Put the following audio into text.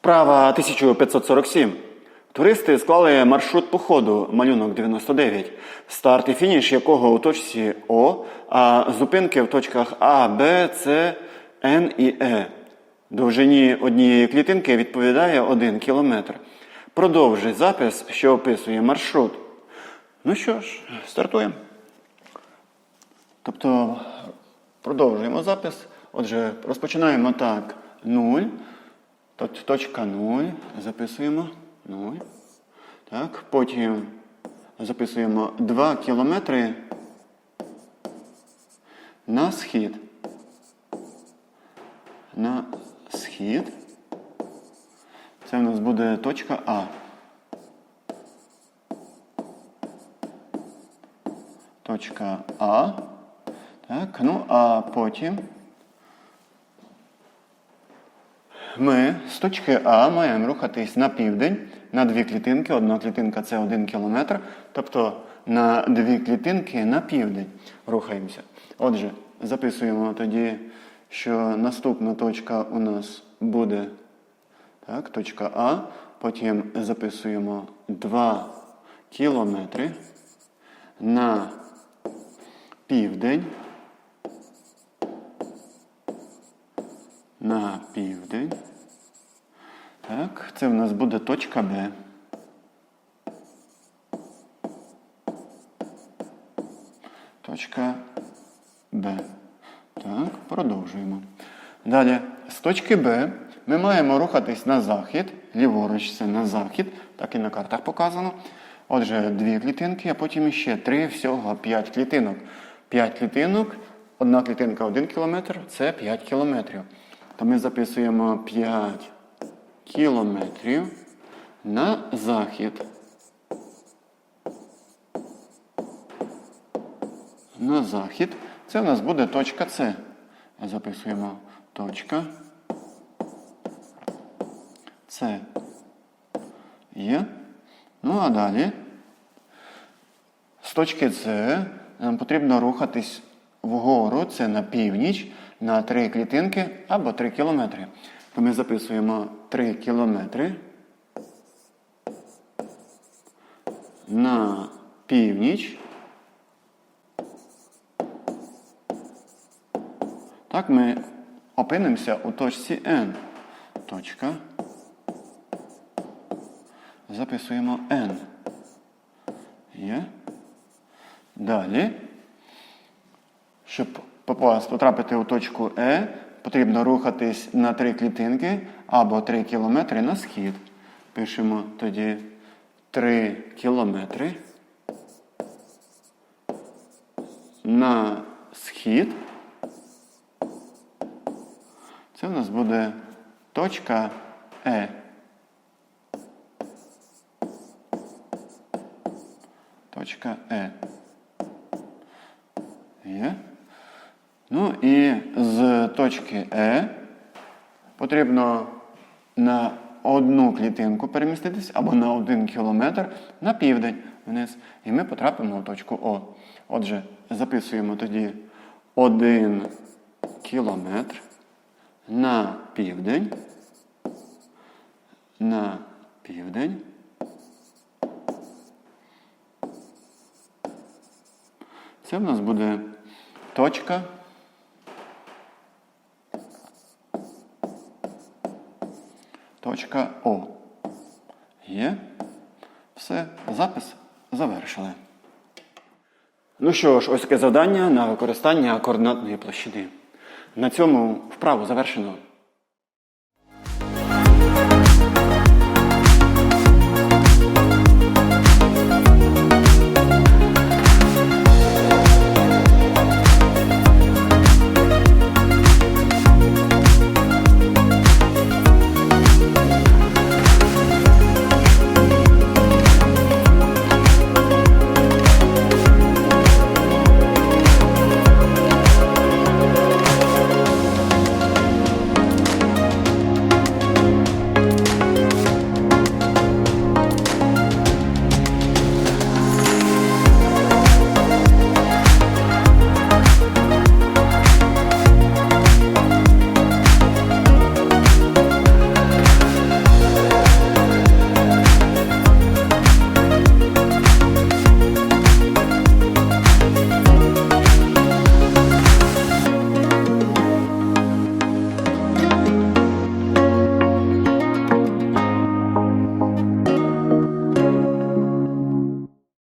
Вправа 1547. Туристи склали маршрут походу малюнок 99, старт і фініш якого у точці О, а зупинки в точках А, Б, С, Н і Е. Довжині однієї клітинки відповідає 1 кілометр. Продовжуй запис, що описує маршрут. Ну що ж, стартуємо. Тобто продовжуємо запис. Отже, розпочинаємо так. 0. Тобто точка 0. Записуємо 0. Так, потім записуємо 2 кілометри на схід. На схід. Це в нас буде точка А. Точка А. Так, ну а потім ми з точки А маємо рухатись на південь на дві клітинки. Одна клітинка це один кілометр. Тобто на дві клітинки на південь рухаємося. Отже, записуємо тоді, що наступна точка у нас буде так, точка А. Потім записуємо 2 кілометри на південь. На південь. Так, це в нас буде точка Б. Точка Б. Так, продовжуємо. Далі, з точки Б ми маємо рухатись на захід, ліворуч це на захід, так і на картах показано. Отже, дві клітинки, а потім ще три, всього п'ять клітинок. П'ять клітинок, одна клітинка один кілометр це 5 кілометрів. То ми записуємо 5 кілометрів на захід. На захід. Це у нас буде точка С. Записуємо точка С. Є. Ну а далі з точки С нам потрібно рухатись вгору, це на північ, на 3 клітинки або 3 кілометри. То ми записуємо 3 кілометри на північ. Так ми опинимося у точці N. Точка. Записуємо N. Є. Далі. Щоб потрапити у точку Е, потрібно рухатись на три клітинки або 3 кілометри на схід. Пишемо тоді 3 кілометри на схід. Це в нас буде точка Е. Точка Е. Є. Ну і з точки Е потрібно на одну клітинку переміститись або на один кілометр на південь вниз. І ми потрапимо в точку О. Отже, записуємо тоді один кілометр на південь. На південь. Це в нас буде точка. Точка О. Є. Все, запис завершили. Ну що ж, ось таке завдання на використання координатної площини. На цьому вправу завершено.